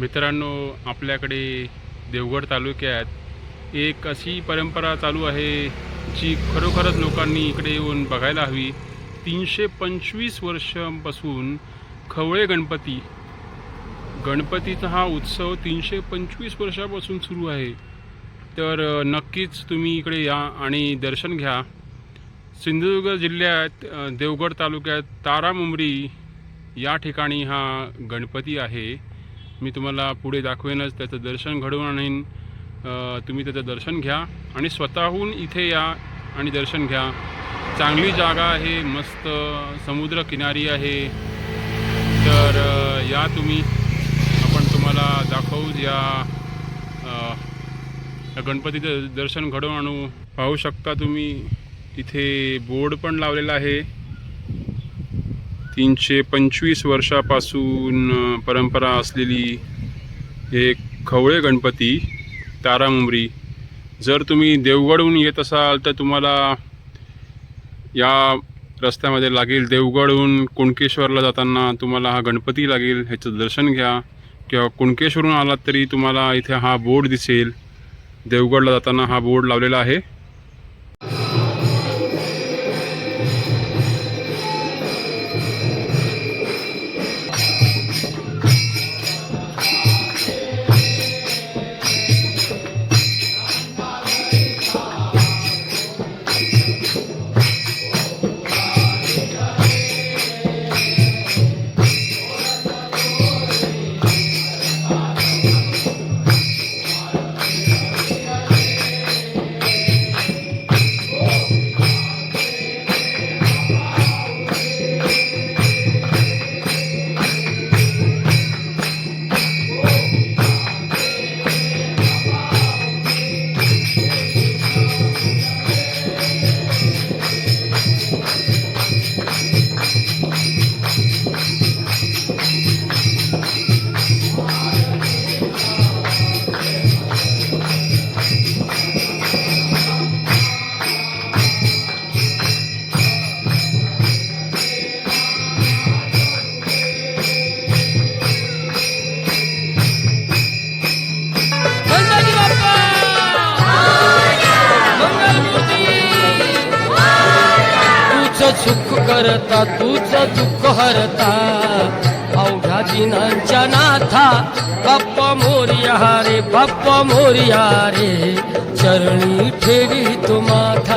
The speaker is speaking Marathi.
मित्रांनो आपल्याकडे देवगड तालुक्यात एक अशी परंपरा चालू आहे जी खरोखरच लोकांनी इकडे येऊन बघायला हवी. तीनशे पंचवीस वर्षांपासून खवळे गणपती. गणपतीचा हा उत्सव तीनशे पंचवीस वर्षापासून सुरू आहे. तर नक्कीच तुम्ही इकडे या आणि दर्शन घ्या. सिंधुदुर्ग जिल्ह्यात देवगड तालुक्यात तारामुंबरी या ठिकाणी हा गणपती आहे. मी तुम्हाला पुढे दाखवेनच त्याचं दर्शन घडवून आणीन. तुम्ही त्याचं दर्शन घ्या आणि स्वतःहून इथे या आणि दर्शन घ्या. चांगली जागा आहे मस्त समुद्र किनारी आहे. तर या तुम्ही. आपण तुम्हाला दाखवू या या गणपतीचं दर्शन घडवून आणू. पाहू शकता तुम्ही इथे बोर्ड पण लावलेला आहे. तीनशे पंचवीस वर्षापासून परंपरा असलेली हे खवळे गणपती तारामुंबरी जर तुम्ही देवगडहून येत असाल तर तुम्हाला या रस्त्यामध्ये लागेल. देवगडहून कुणकेश्वरला जाताना तुम्हाला हा गणपती लागेल ह्याचं दर्शन घ्या. किंवा कुणकेश्वरून आलात तरी तुम्हाला इथे हा बोर्ड दिसेल. देवगडला जाताना हा बोर्ड लावलेला आहे. सुख करता तूच दुःख हरता. अवघ्या दिनांच्या नाथा बाप्पा मोर्या रे बाप्पा मोर्या रे चरणी ठेवी तू माथा.